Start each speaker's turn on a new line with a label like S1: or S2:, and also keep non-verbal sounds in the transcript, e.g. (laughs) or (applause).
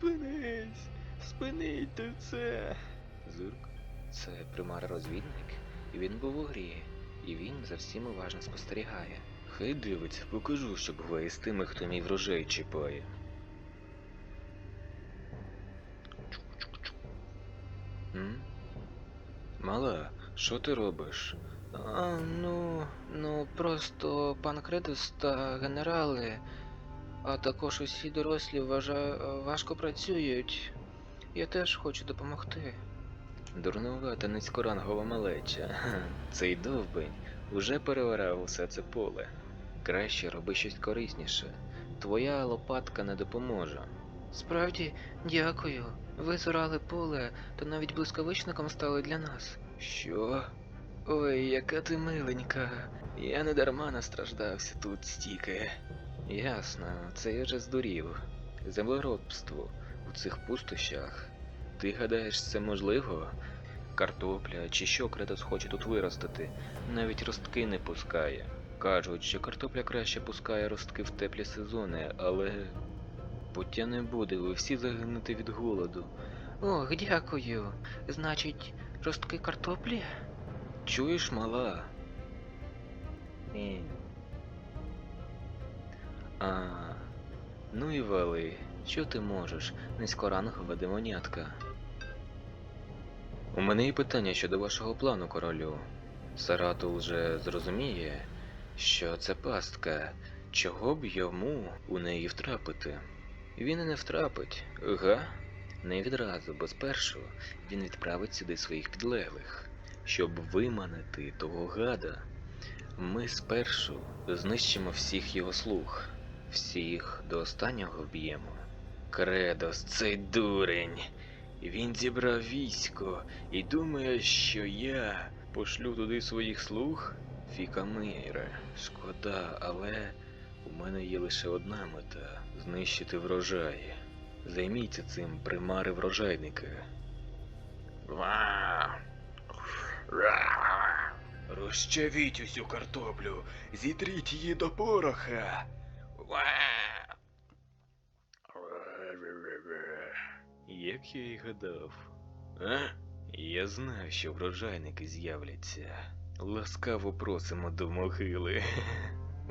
S1: Спинись! Спиніть це!
S2: Зурк це примар-розвідник, і він був у грі, і він за всім уважно спостерігає. Хай дивиться, покажу, що буває з тими, хто мій врожай чіпає. М? Мала, що ти робиш? А, ну, ну просто пан Кредос та генерали, а також усі дорослі вважа... важко працюють. Я теж хочу допомогти. Дурнувата низькорангова малеча. (laughs) Цей довбень уже переорав усе це поле. Краще роби щось корисніше. Твоя лопатка не допоможе. Справді, дякую. Ви зорали поле, то навіть блискавичником стали для нас. Що? Ой, яка ти миленька. Я не дарма настраждався тут стільки. Ясно, це я вже здурів. Землеробство у цих пустощах. Ти гадаєш, це можливо? Картопля чи що Кредос хоче тут виростити, навіть ростки не пускає. Кажуть, що картопля краще пускає ростки в теплі сезони, але. Пуття не буде, ви всі загинете від голоду. Ох, дякую. Значить, ростки картоплі? Чуєш, мала? Ні. А, ну і вали. Що ти можеш, низькорангова демонятка? У мене є питання щодо вашого плану, королю. Саратул вже зрозуміє, що це пастка, чого б йому у неї втрапити. Він і не втрапить, га? Не відразу, бо спершу він відправить сюди своїх підлеглих, щоб виманити того гада. Ми спершу знищимо всіх його слуг, всіх до останнього вб'ємо. Кредос, цей дурень. Він зібрав військо і думає, що я пошлю туди своїх слуг? Фікамире, шкода, але у мене є лише одна мета знищити врожай. Займіться цим, примари врожайники. Розчавіть усю картоплю, зітріть її до пороха. Як я й гадав. А? Я знаю, що врожайники з'являться. Ласкаво просимо до могили. (laughs)